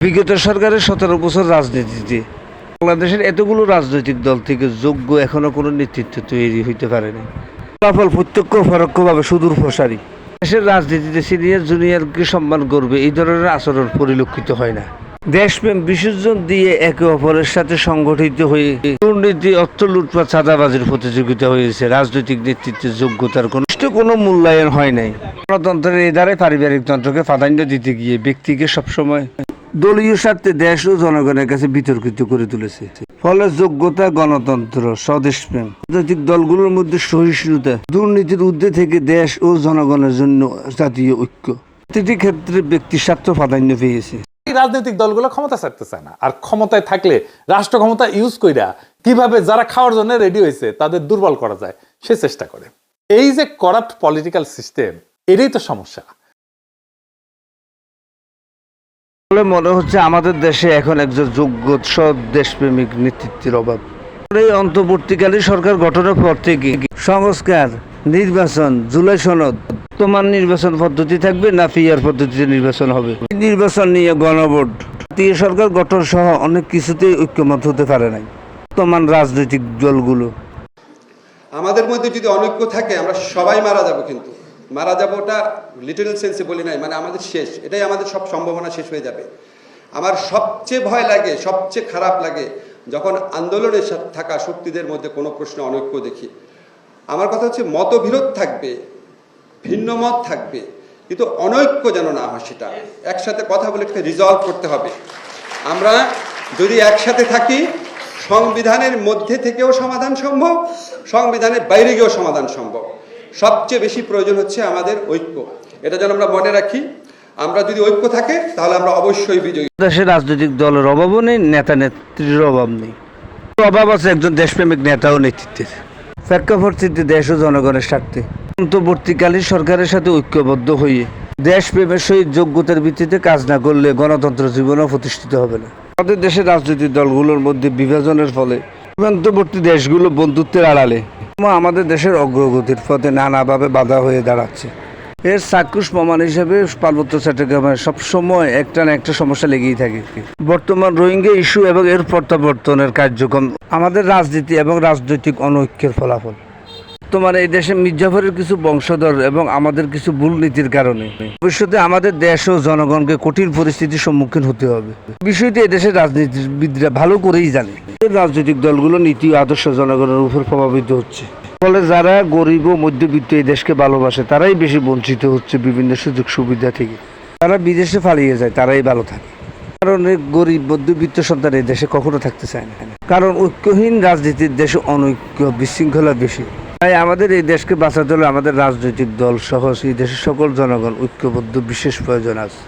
বিগত সরকারের সতেরো বছর রাজনীতিতে বাংলাদেশের এতগুলো রাজনৈতিক দল থেকে যোগ্য এখনও কোনো নেতৃত্ব তৈরি হইতে পারেনি ফলাফল প্রত্যক্ষ পরোক্ষভাবে সুদূর প্রসারী। দেশের রাজনীতিতে সিনিয়র, জুনিয়রকে সম্মান করবে এই ধরনের আচরণ পরিলক্ষিত হয় না। দেশপ্রেম বিসর্জন দিয়ে একে অপরের সাথে সংগঠিত হয়ে দুর্নীতি, অর্থ লুটপাট, চাঁদাবাজির প্রতিযোগিতা হয়েছে। রাজনৈতিক নেতৃত্বের যোগ্যতার কোনো কোনো মূল্যায়ন হয় নাই। গণতন্ত্রের এই দ্বারাই পারিবারিক তন্ত্রকে প্রাধান্য দিতে গিয়ে ব্যক্তিকে সবসময় দলীয় স্বার্থে দেশ ও জনগণের কাছে বিতর্কিত করে তুলেছে। ফলে যোগ্যতা গণতন্ত্র স্বদেশপ্রেম রাজনৈতিক দলগুলোর মধ্যে সহিষ্ণুতা, দুর্নীতির ঊর্ধ্বে থেকে দেশ ও জনগণের জন্য জাতীয় ঐক্য। প্রতিটি ক্ষেত্রে ব্যক্তি স্বার্থ প্রাধান্য পেয়েছে। রাজনৈতিক দলগুলো ক্ষমতা ছাড়তে চায় না। আর ক্ষমতায় থাকলে রাষ্ট্র ক্ষমতা ইউজ কইরা কীভাবে যারা খাওয়ার জন্য রেডি হয়েছে তাদের দুর্বল করা যায়, সে চেষ্টা করে। এই যে করাপ্ট পলিটিক্যাল সিস্টেম এটাই তো সমস্যা। বলে মনে হচ্ছে আমাদের দেশে এখন একজন যোগ্য সৎ দেশপ্রেমিক নেতৃত্বের অভাব। এই অন্তর্বর্তীকালীন সরকার গঠনের পর থেকে সংস্কার, নির্বাচন, জুলাই সনদ তোমার নির্বাচন পদ্ধতি থাকবে না ফিয়ার পদ্ধতিতে নির্বাচন হবে? নির্বাচন নিয়ে গণভোট। জাতীয় সরকার গঠন সহ অনেক কিছুতেই ঐক্যমত হতে পারে নাই। বর্তমান রাজনৈতিক দলগুলো। আমাদের মধ্যে যদি অনৈক্য থাকে, আমরা সবাই মারা যাব কিন্তু। মারা যাব ওটা সেন্সে বলি নাই মানে আমাদের শেষ, এটাই আমাদের সব সম্ভাবনা শেষ হয়ে যাবে। আমার সবচেয়ে ভয় লাগে, সবচেয়ে খারাপ লাগে, যখন আন্দোলনের থাকা শক্তিদের মধ্যে কোনো প্রশ্নে অনৈক্য দেখি। আমার কথা হচ্ছে মতবিরোধ থাকবে, ভিন্ন মত থাকবে, কিন্তু অনৈক্য যেন না হয় সেটা। একসাথে কথা বলে একটা রিজলভ করতে হবে। আমরা যদি একসাথে থাকি, সংবিধানের মধ্যে থেকেও সমাধান সম্ভব, সংবিধানের বাইরে গিয়েও সমাধান সম্ভব। সবচেয়ে বেশি প্রয়োজন হচ্ছে আমাদের ঐক্য। এটা যেন আমরা মনে রাখি, আমরা যদি ঐক্য থাকে, তাহলে আমরা অবশ্যই বিজয়ী। দেশে রাজনৈতিক দলের অভাবও নেই, নেতা নেত্রীর অভাব নেই। অভাব আছে একজন দেশপ্রেমিক নেতা ও নেতৃত্বের প্রেক্ষাপটচিত্রে দেশ ও জনগণের স্বার্থে। অন্তর্বর্তীকালীন সরকারের সাথে ঐক্যবদ্ধ হয়ে দেশপ্রেমের সহিত যোগ্যতার ভিত্তিতে কাজ না করলে গণতন্ত্র জীবনও প্রতিষ্ঠিত হবে না। আমাদের দেশের রাজনৈতিক দলগুলোর মধ্যে বিভাজনের ফলে সীমান্তবর্তী দেশগুলো বন্ধুত্বের আড়ালে। আমাদের দেশের অগ্রগতির পথে নানাভাবে বাধা হয়ে দাঁড়াচ্ছে। এর চাক্ষুষ প্রমাণ হিসেবে পার্বত্য চট্টগ্রামে সবসময় একটা না একটা সমস্যা লেগেই থাকে। বর্তমান রোহিঙ্গা ইস্যু এবং এর প্রত্যাবর্তনের কার্যক্রম আমাদের রাজনীতি এবং রাজনৈতিক অনৈক্যের ফলাফল। বর্তমানে এই দেশে মির্জাফরের কিছু বংশধর এবং আমাদের কিছু ভুল নীতির কারণে। ভবিষ্যতে আমাদের দেশ ও জনগণকে কঠিন পরিস্থিতির সম্মুখীন হতে হবে। বিষয়টি এদেশের রাজনীতিবিদরা ভালো করেই জানে রাজনৈতিক দলগুলো নীতি আদর্শ জনগণের উপর প্রভাবিত হচ্ছে। ফলে যারা গরিব ও মধ্যবিত্ত এই দেশকে ভালোবাসে, তারাই বেশি বঞ্চিত হচ্ছে বিভিন্ন সুযোগ সুবিধা থেকে। তারা বিদেশে পালিয়ে যায়, তারাই ভালো থাকে। কারণ গরিব, মধ্যবিত্ত সন্তান এই দেশে কখনো থাকতে চায় না। কারণ ঐক্যহীন রাজনীতির দেশে অনৈক্য বিশৃঙ্খলা বেশি। তাই আমাদের এই দেশকে বাঁচাতে হলে আমাদের রাজনৈতিক দল সহ এই দেশের সকল জনগণ ঐক্যবদ্ধ, বিশেষ প্রয়োজন আছে।